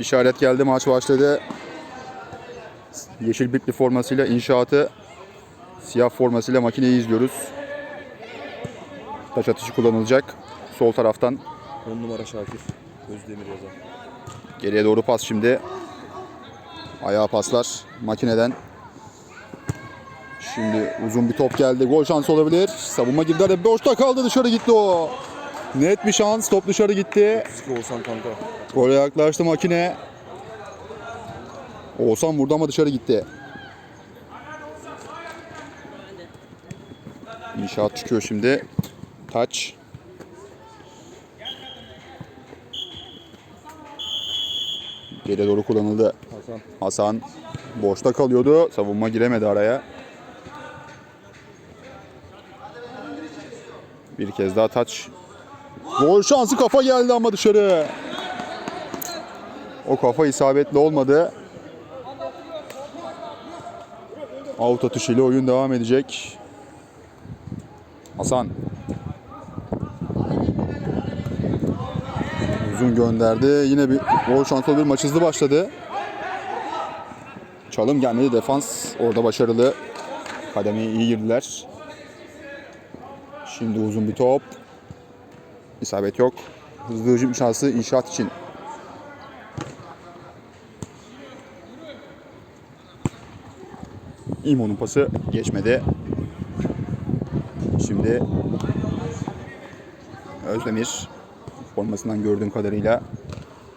işaret geldi maç başladı. Yeşil bitli formasıyla inşaatı, siyah formasıyla makineyi izliyoruz. Taş atışı kullanılacak. Sol taraftan 10 numara Şakir. Özdemir yazan. Geriye doğru pas şimdi. Ayağa paslar makineden. Şimdi uzun bir top geldi. Gol şansı olabilir. Savunma girdi. araya. Boşta kaldı. Dışarı gitti o. Net bir şans. Top dışarı gitti. Eski Oğuzhan kanka. Gole yaklaştı makine. Oğuzhan vurdu ama dışarı gitti. İnşaat çıkıyor şimdi. Taç. Geriye doğru kullanıldı. Hasan. Hasan boşta kalıyordu. Savunma giremedi araya. Bir kez daha taç. Gol şansı kafa geldi ama dışarı. O kafa isabetli olmadı. Out atışıyla oyun devam edecek. Hasan. Uzun gönderdi. Yine bir gol şansı olabilir. Maç hızlı başladı. Çalım gelmedi. Defans orada başarılı. Kademeye iyi girdiler. Şimdi uzun bir top. İsabet yok. Hızlı hücum şansı inşaat için. İmo'nun pası geçmedi. Şimdi Özdemir formasından gördüğüm kadarıyla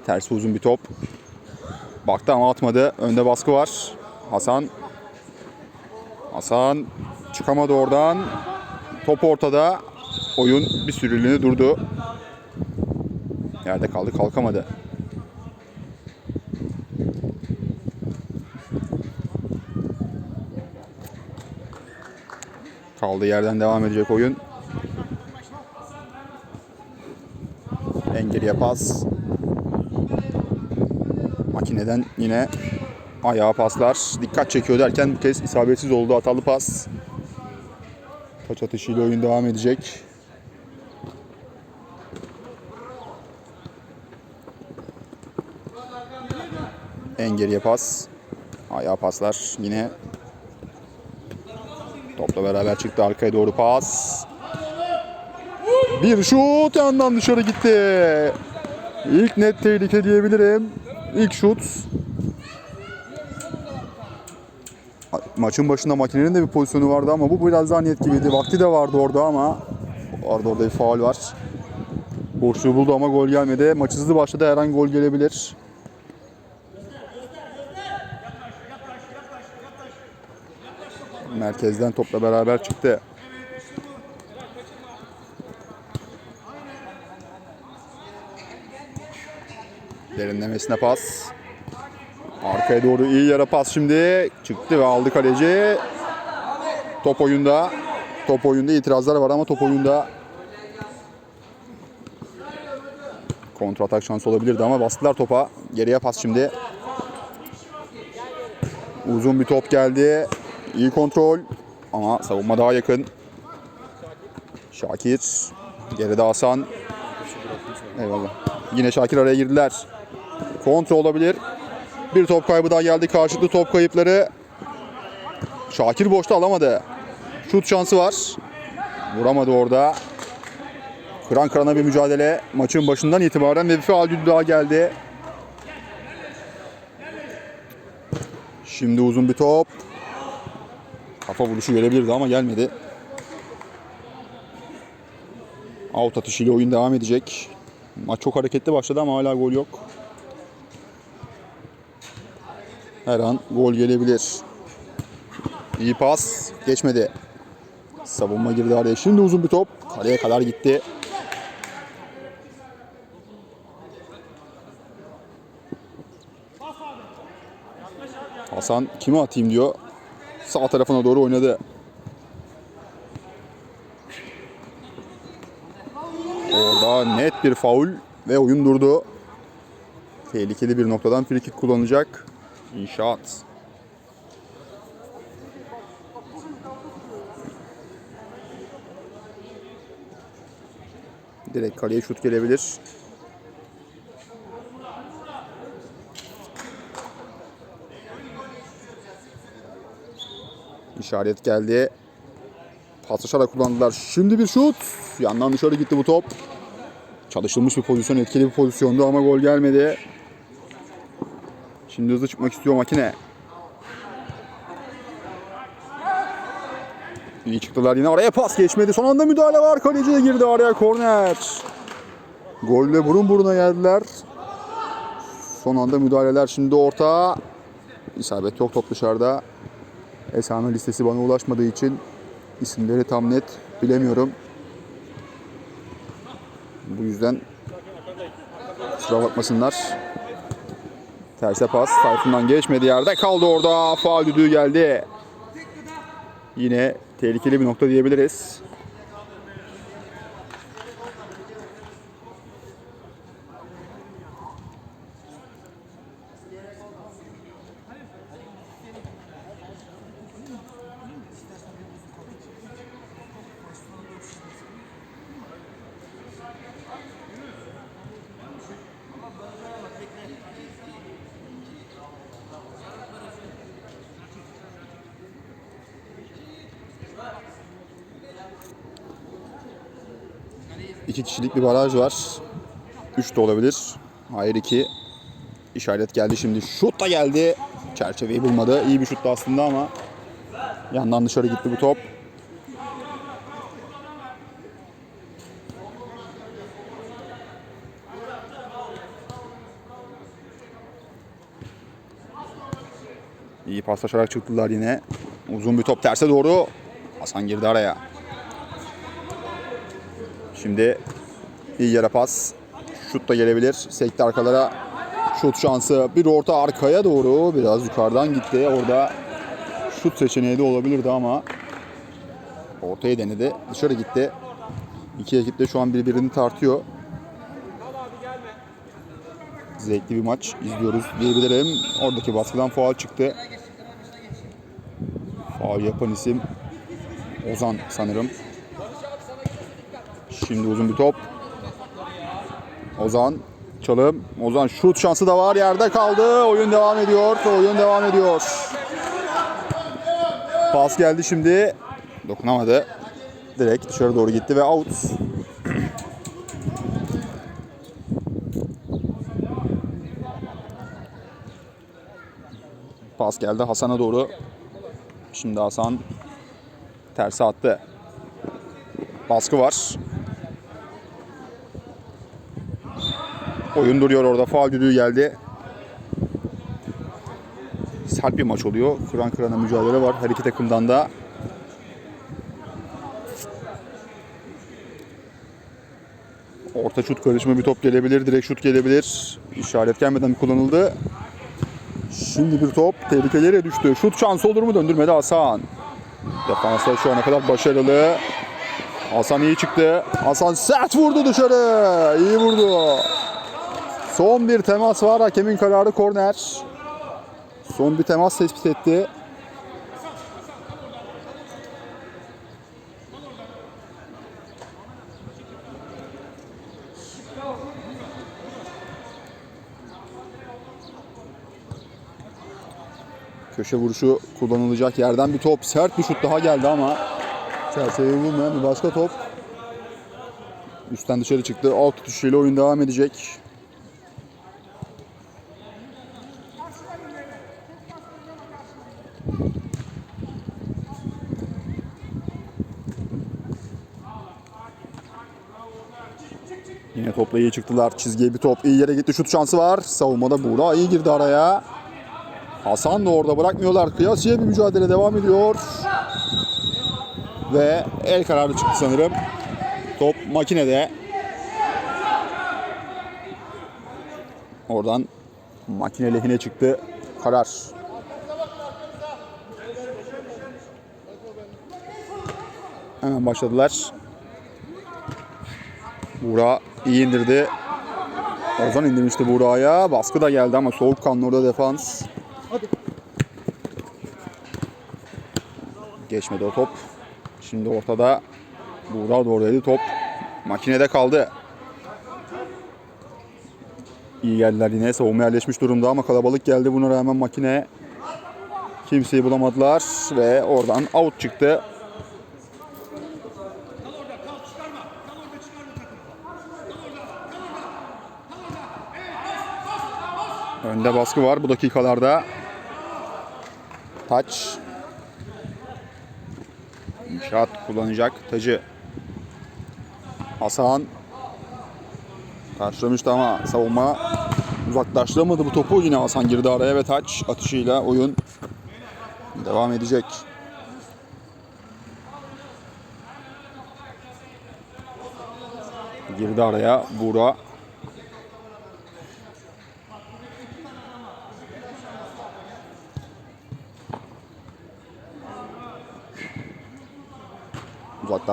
tersi uzun bir top. Baktı ama atmadı. Önde baskı var. Hasan. Hasan çıkamadı oradan. Top ortada. Oyun bir süreliğine durdu. Yerde kaldı kalkamadı. Kaldığı yerden devam edecek oyun. En geriye pas. Makineden yine ayağa paslar. Dikkat çekiyor derken bu kez isabetsiz oldu hatalı pas. Taç atışıyla oyun devam edecek. En geriye pas. Ayağa paslar yine. Topla beraber çıktı arkaya doğru pas. Bir şut yandan dışarı gitti. İlk net tehlike diyebilirim. İlk şut. Maçın başında makinenin de bir pozisyonu vardı ama bu biraz daha net gibiydi. Vakti de vardı orada ama orada orada bir faul var. Boşluğu buldu ama gol gelmedi. Maç hızlı başladı. Her an gol gelebilir. Merkezden topla beraber çıktı. Derinlemesine pas. Arkaya doğru iyi yere pas şimdi. Çıktı ve aldı kaleci. Top oyunda. Top oyunda itirazlar var ama top oyunda. Kontra atak şansı olabilirdi ama bastılar topa. Geriye pas şimdi. Uzun bir top geldi. İyi kontrol ama savunma daha yakın. Şakir. Geride Hasan. Eyvallah. Yine Şakir araya girdiler. Kontrol olabilir. Bir top kaybı daha geldi. Karşılıklı top kayıpları. Şakir boşta alamadı. Şut şansı var. Vuramadı orada. Kıran kırana bir mücadele. Maçın başından itibaren ve bir daha geldi. Şimdi uzun bir top. Kafa vuruşu gelebilirdi ama gelmedi. Out atışıyla oyun devam edecek. Maç çok hareketli başladı ama hala gol yok. Her an gol gelebilir. İyi pas. Geçmedi. Savunma girdi araya. Şimdi uzun bir top. Kaleye kadar gitti. Hasan kimi atayım diyor. Sağ tarafına doğru oynadı. Orada net bir faul ve oyun durdu. Tehlikeli bir noktadan free kick kullanacak. İnşaat. Direkt kaleye şut gelebilir. İşaret geldi. Paslaşarak kullandılar. Şimdi bir şut. Yandan dışarı gitti bu top. Çalışılmış bir pozisyon, etkili bir pozisyondu ama gol gelmedi. Şimdi hızlı çıkmak istiyor makine. İyi çıktılar yine oraya pas geçmedi. Son anda müdahale var. Kaleci de girdi araya korner. Golle burun buruna geldiler. Son anda müdahaleler şimdi orta. İsabet yok top dışarıda. Esame listesi bana ulaşmadığı için isimleri tam net bilemiyorum. Bu yüzden kusura bakmasınlar. Terse pas. Tayfun'dan geçmedi yerde. Kaldı orada. Faal düdüğü geldi. Yine tehlikeli bir nokta diyebiliriz. İki kişilik bir baraj var. Üç de olabilir. Hayır iki. İşaret geldi şimdi. Şut da geldi. Çerçeveyi bulmadı. İyi bir şuttu aslında ama yandan dışarı gitti bu top. İyi paslaşarak çıktılar yine. Uzun bir top terse doğru. Hasan girdi araya. Şimdi iyi yere pas. Şut da gelebilir. Sekti arkalara. Şut şansı. Bir orta arkaya doğru. Biraz yukarıdan gitti. Orada şut seçeneği de olabilirdi ama ortaya denedi. Dışarı gitti. İki ekip de şu an birbirini tartıyor. Zevkli bir maç izliyoruz diyebilirim. Oradaki baskıdan faul çıktı. Faul yapan isim Ozan sanırım. Şimdi uzun bir top. Ozan çalım. Ozan şut şansı da var. Yerde kaldı. Oyun devam ediyor. Oyun devam ediyor. Pas geldi şimdi. Dokunamadı. Direkt dışarı doğru gitti ve out. Pas geldi Hasan'a doğru. Şimdi Hasan terse attı. Baskı var. Oyun duruyor orada. Faal düdüğü geldi. Sert bir maç oluyor. Kıran kırana mücadele var her iki takımdan da. Orta şut karışımı bir top gelebilir. Direkt şut gelebilir. İşaret gelmeden kullanıldı. Şimdi bir top tehlikelere düştü. Şut şansı olur mu? Döndürmedi Hasan. Defansa şu ana kadar başarılı. Hasan iyi çıktı. Hasan sert vurdu dışarı. İyi vurdu. Son bir temas var. Hakemin kararı korner. Son bir temas tespit etti. Köşe vuruşu kullanılacak yerden bir top. Sert bir şut daha geldi ama çerçeveyi bulmayan bir başka top. Üstten dışarı çıktı. Alt tutuşuyla oyun devam edecek. Yine topla iyi çıktılar. Çizgiye bir top. iyi yere gitti. Şut şansı var. Savunmada Buğra iyi girdi araya. Hasan da orada bırakmıyorlar. Kıyasıya bir mücadele devam ediyor. Ve el kararı çıktı sanırım. Top makinede. Oradan makine lehine çıktı. Karar. Hemen başladılar. Buğra iyi indirdi. Ozan indirmişti Buğra'ya. Baskı da geldi ama soğukkanlı orada defans. Geçmedi o top. Şimdi ortada Buğra doğruydu top. Makinede kaldı. İyi geldiler yine. Savunma yerleşmiş durumda ama kalabalık geldi. Buna rağmen makine Kimseyi bulamadılar ve oradan out çıktı. Önde baskı var bu dakikalarda. Taç. İnşaat kullanacak tacı. Hasan. Karşılamıştı ama savunma uzaklaştıramadı bu topu. Yine Hasan girdi araya ve taç atışıyla oyun devam edecek. Girdi araya Buğra.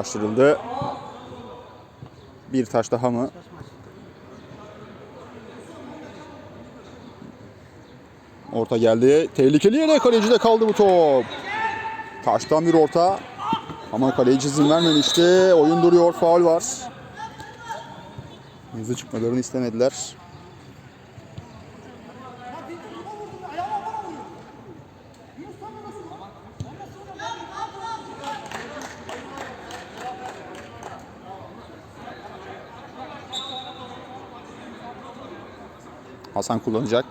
Uzaklaştırıldı. Bir taş daha mı? Orta geldi. Tehlikeli yere kalecide kaldı bu top. Taştan bir orta. Ama kaleci izin vermemişti. Oyun duruyor. Faul var. Hızlı çıkmalarını istemediler. Hasan kullanacak.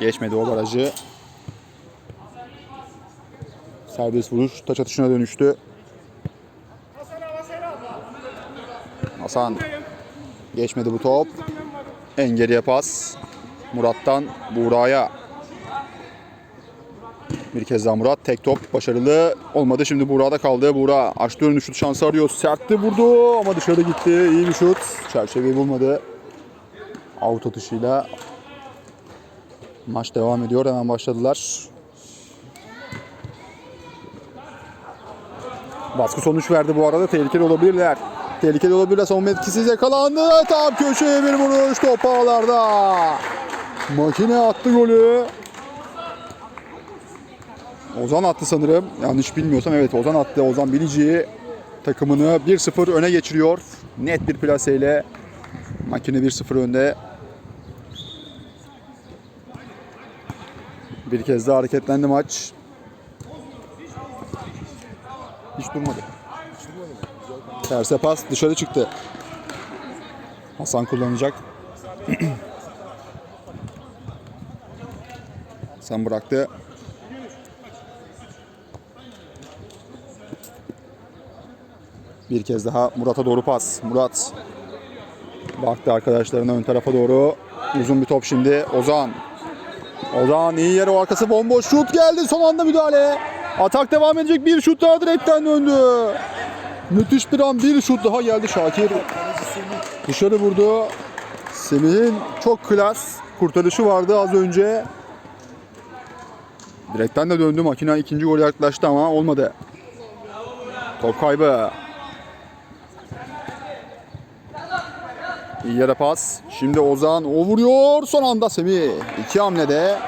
Geçmedi o barajı. Serbest vuruş taç atışına dönüştü. Hasan geçmedi bu top. En geriye pas. Murat'tan Buğra'ya. Bir kez daha Murat. Tek top başarılı olmadı. Şimdi Buğra'da kaldı. Buğra açtı önünü şut şansı arıyor. Sertti vurdu ama dışarı gitti. İyi bir şut. Çerçeveyi bulmadı. Out atışıyla Maç devam ediyor. Hemen başladılar. Baskı sonuç verdi bu arada. Tehlikeli olabilirler. Tehlikeli olabilirler. Savunma etkisiz yakalandı. Tam köşeye bir vuruş. Top ağlarda. Makine attı golü. Ozan attı sanırım. Yanlış bilmiyorsam evet Ozan attı. Ozan Bilici'yi takımını 1-0 öne geçiriyor. Net bir plaseyle. Makine 1-0 önde. Bir kez daha hareketlendi maç. Hiç durmadı. Terse pas dışarı çıktı. Hasan kullanacak. Hasan bıraktı. Bir kez daha Murat'a doğru pas. Murat baktı arkadaşlarına ön tarafa doğru. Uzun bir top şimdi. Ozan Ozan iyi yere arkası bomboş şut geldi son anda müdahale. Atak devam edecek bir şut daha direkten döndü. Müthiş bir an bir şut daha geldi Şakir. Dışarı vurdu. Semih'in çok klas kurtarışı vardı az önce. Direkten de döndü makine ikinci gol yaklaştı ama olmadı. Top kaybı. İyi yere pas. Şimdi Ozan o vuruyor. Son anda Semih. İki hamlede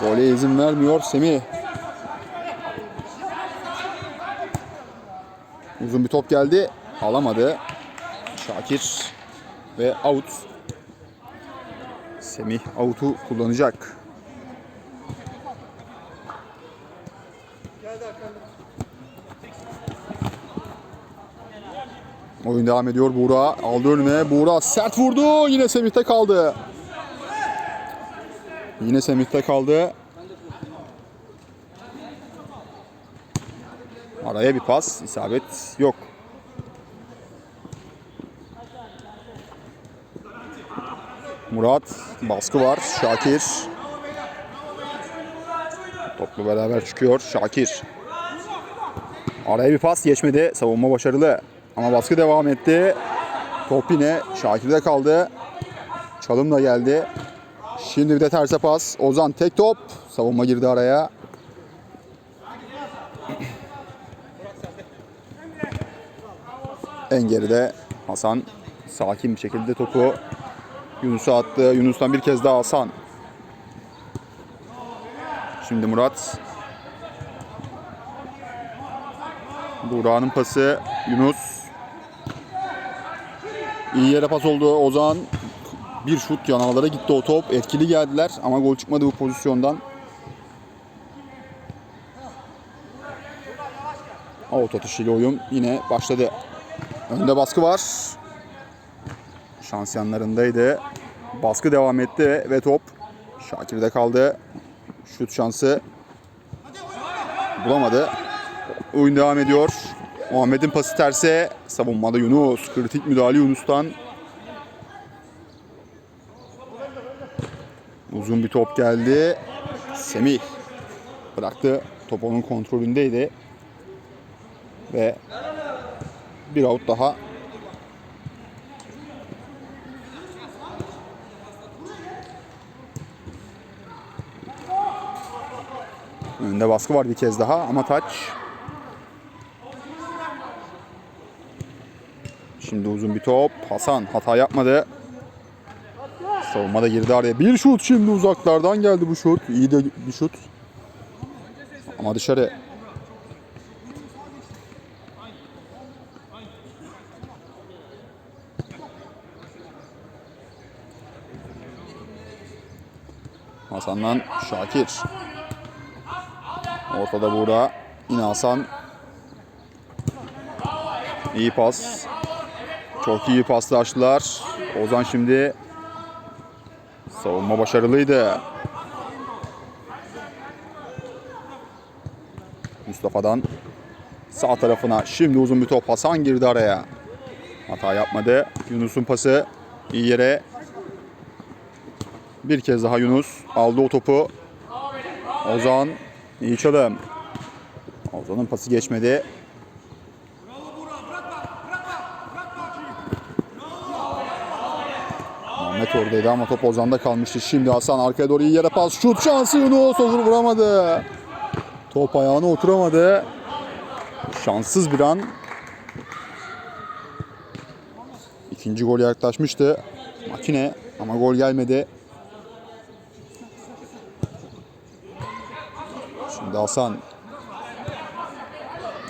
gole izin vermiyor Semih. Uzun bir top geldi. Alamadı. Şakir ve out. Semih out'u kullanacak. Oyun devam ediyor. Buğra aldı önüne. Buğra sert vurdu. Yine Semih'te kaldı. Yine Semih'te kaldı. Araya bir pas. isabet yok. Murat. Baskı var. Şakir. Toplu beraber çıkıyor. Şakir. Araya bir pas geçmedi. Savunma başarılı. Ama baskı devam etti. Top yine Şakir'de kaldı. Çalım da geldi. Şimdi bir de terse pas. Ozan tek top. Savunma girdi araya. En geride Hasan sakin bir şekilde topu Yunus'a attı. Yunus'tan bir kez daha Hasan. Şimdi Murat. Buğra'nın pası. Yunus. İyi yere pas oldu Ozan. Bir şut yanallara gitti o top. Etkili geldiler ama gol çıkmadı bu pozisyondan. Avut atışıyla oyun yine başladı. Önde baskı var. Şans yanlarındaydı. Baskı devam etti ve top Şakir'de kaldı. Şut şansı bulamadı. Oyun devam ediyor. Muhammed'in pası terse savunmada Yunus. Kritik müdahale Yunus'tan. Uzun bir top geldi. Semih bıraktı. Top onun kontrolündeydi. Ve bir out daha. Önünde baskı var bir kez daha ama taç. Şimdi uzun bir top. Hasan hata yapmadı. Savunmada girdi araya. Bir şut şimdi uzaklardan geldi bu şut. İyi de bir şut. Ama dışarı. Hasan'dan Şakir. Ortada burada. Yine Hasan. İyi pas. Çok iyi paslaştılar. Ozan şimdi savunma başarılıydı. Mustafa'dan sağ tarafına şimdi uzun bir top Hasan girdi araya. Hata yapmadı. Yunus'un pası iyi yere. Bir kez daha Yunus aldı o topu. Ozan iyi çalım. Ozan'ın pası geçmedi. Oradaydı ama top Ozan'da kalmıştı. Şimdi Hasan arkaya doğru iyi yere pas. Şut şansı Yunus olur vuramadı. Top ayağına oturamadı. Şanssız bir an. İkinci gol yaklaşmıştı. Makine ama gol gelmedi. Şimdi Hasan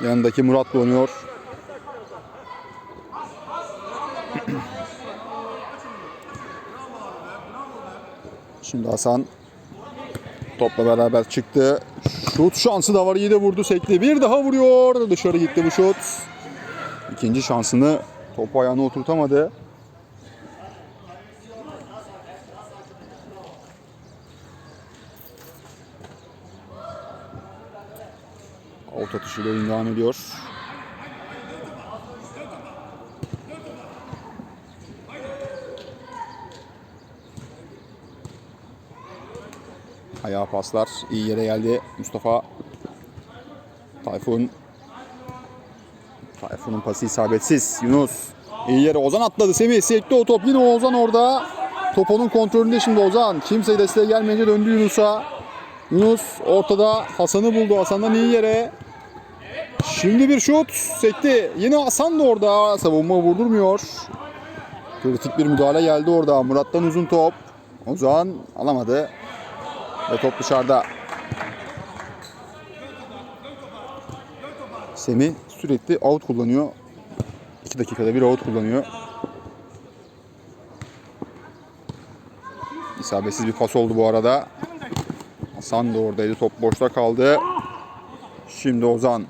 yanındaki Murat'la oynuyor. Şimdi Hasan topla beraber çıktı. Şut şansı da var. iyi de vurdu sekti. Bir daha vuruyor. Dışarı gitti bu şut. İkinci şansını topu ayağına oturtamadı. Out atışıyla devam ediyor. Ayağa paslar. iyi yere geldi Mustafa. Tayfun. Tayfun'un pası isabetsiz. Yunus. iyi yere Ozan atladı. Semih sekti o top. Yine Ozan orada. Top onun kontrolünde şimdi Ozan. Kimse desteğe gelmeyince döndü Yunus'a. Yunus ortada Hasan'ı buldu. Hasan'dan iyi yere. Şimdi bir şut sekti. Yine Hasan da orada. Savunma vurdurmuyor. Kritik bir müdahale geldi orada. Murat'tan uzun top. Ozan alamadı. Ve top dışarıda. Semih sürekli out kullanıyor. 2 dakikada bir out kullanıyor. İsabetsiz bir pas oldu bu arada. Hasan da oradaydı. Top boşta kaldı. Şimdi Ozan.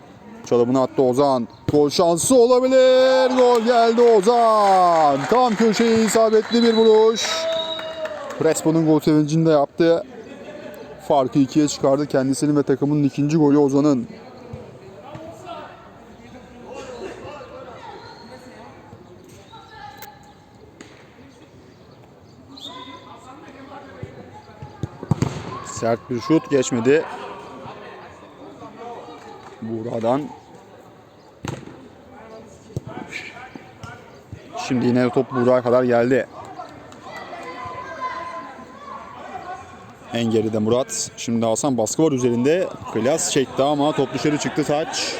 Çalımını attı Ozan. Gol şansı olabilir. Gol geldi Ozan. Tam köşeye isabetli bir vuruş. Crespo'nun gol sevincini de yaptı. Farkı ikiye çıkardı. Kendisinin ve takımının ikinci golü Ozan'ın. Sert bir şut geçmedi. Buğra'dan. Şimdi yine top Buğra'ya kadar geldi. En geride Murat. Şimdi Hasan baskı var üzerinde. Klas çekti ama top dışarı çıktı taç.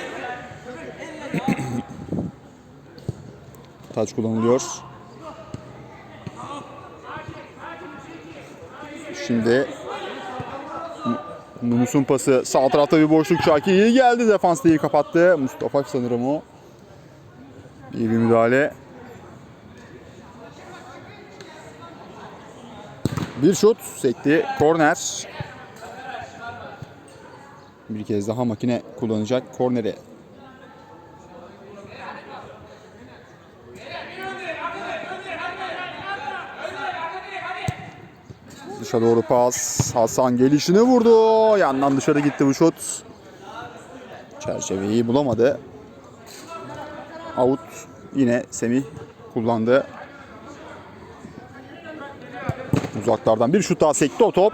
taç kullanılıyor. Şimdi Yunus'un pası sağ tarafta bir boşluk Şakir iyi geldi defans iyi kapattı. Mustafa sanırım o. İyi bir müdahale. Bir şut sekti. Korner. Bir kez daha makine kullanacak. Kornere Dışa doğru pas. Hasan gelişini vurdu. Yandan dışarı gitti bu şut. Çerçeveyi bulamadı. Out yine Semih kullandı. Uzaklardan bir şut daha sekti o top.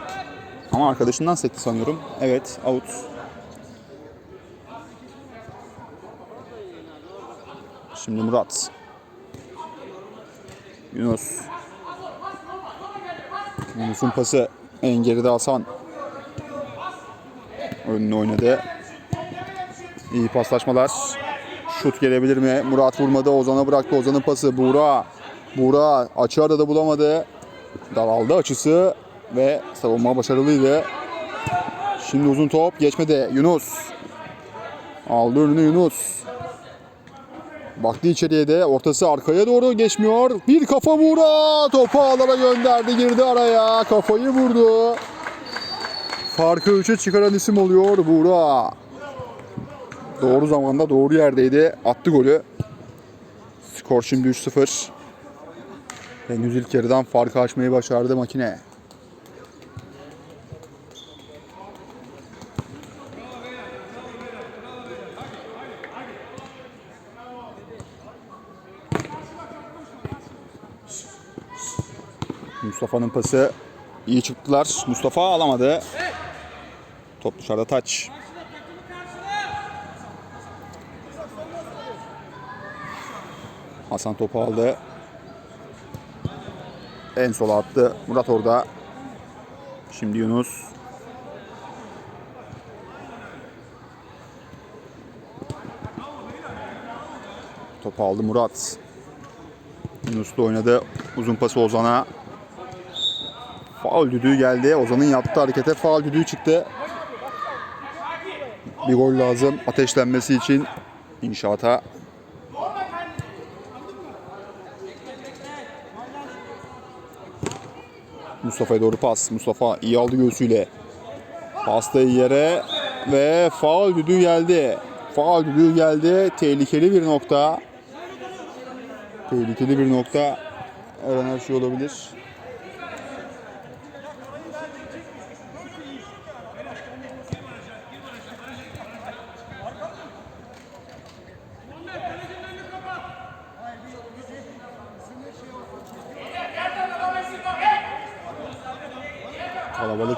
Ama arkadaşından sekti sanıyorum. Evet out. Şimdi Murat. Yunus. Yunus'un pası en geride Hasan. Önüne oynadı. İyi paslaşmalar. Şut gelebilir mi? Murat vurmadı. Ozan'a bıraktı. Ozan'ın pası. Buğra. Buğra açı arada bulamadı. Daraldı açısı ve savunma başarılıydı. Şimdi uzun top geçmedi. Yunus. Aldı önünü Yunus. Baktı içeriye de ortası arkaya doğru geçmiyor. Bir kafa Buğra. Topu ağlara gönderdi. Girdi araya. Kafayı vurdu. Farkı 3'e çıkaran isim oluyor Buğra. Doğru zamanda doğru yerdeydi. Attı golü. Skor şimdi 3-0. Henüz ilk yarıdan farkı açmayı başardı makine. Mustafa'nın pası iyi çıktılar. Mustafa alamadı. Top dışarıda taç. Hasan topu aldı. En sola attı. Murat orada. Şimdi Yunus. Topu aldı Murat. Yunus da oynadı. Uzun pası Ozan'a. Faul düdüğü geldi. Ozan'ın yaptığı harekete faul düdüğü çıktı. Bir gol lazım ateşlenmesi için inşaata. Mustafa'ya doğru pas. Mustafa iyi aldı göğsüyle. Pastı yere ve faul düdüğü geldi. Faul düdüğü geldi. Tehlikeli bir nokta. Tehlikeli bir nokta. Her her şey olabilir.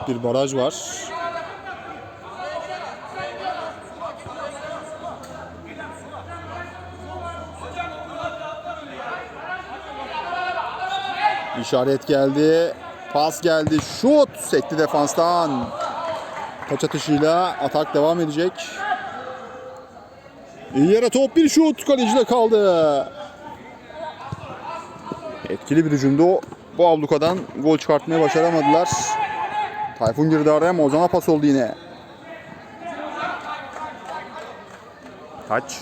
Bir baraj var. İşaret geldi. Pas geldi. Şut sekti defanstan. Taç atışıyla atak devam edecek. İyi yere top bir şut. Kalecide kaldı. Etkili bir hücumdu. Bu ablukadan gol çıkartmaya başaramadılar. Tayfun girdi araya ama Ozan'a pas oldu yine. Taç.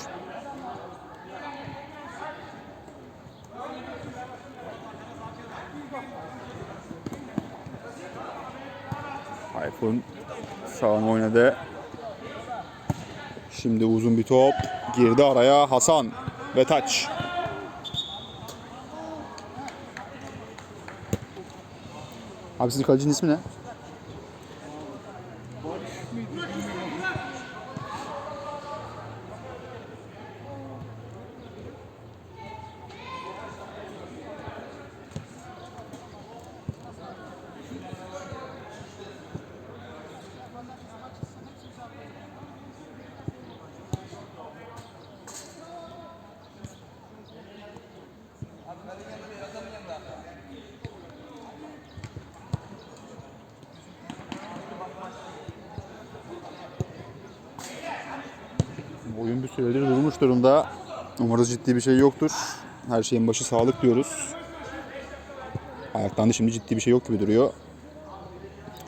Tayfun sağına oynadı. Şimdi uzun bir top. Girdi araya Hasan ve taç. Abi sizin kalecinin ismi ne? Oyun bir süredir durmuş durumda. Umarız ciddi bir şey yoktur. Her şeyin başı sağlık diyoruz. Ayaktan da şimdi ciddi bir şey yok gibi duruyor.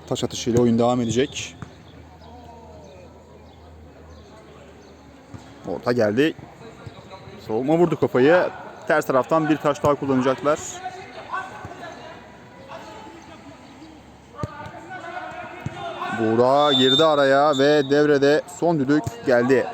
Taş atışıyla oyun devam edecek. Orta geldi. Soğuma vurdu kafayı. Ters taraftan bir taş daha kullanacaklar. Buğra girdi araya ve devrede son düdük geldi.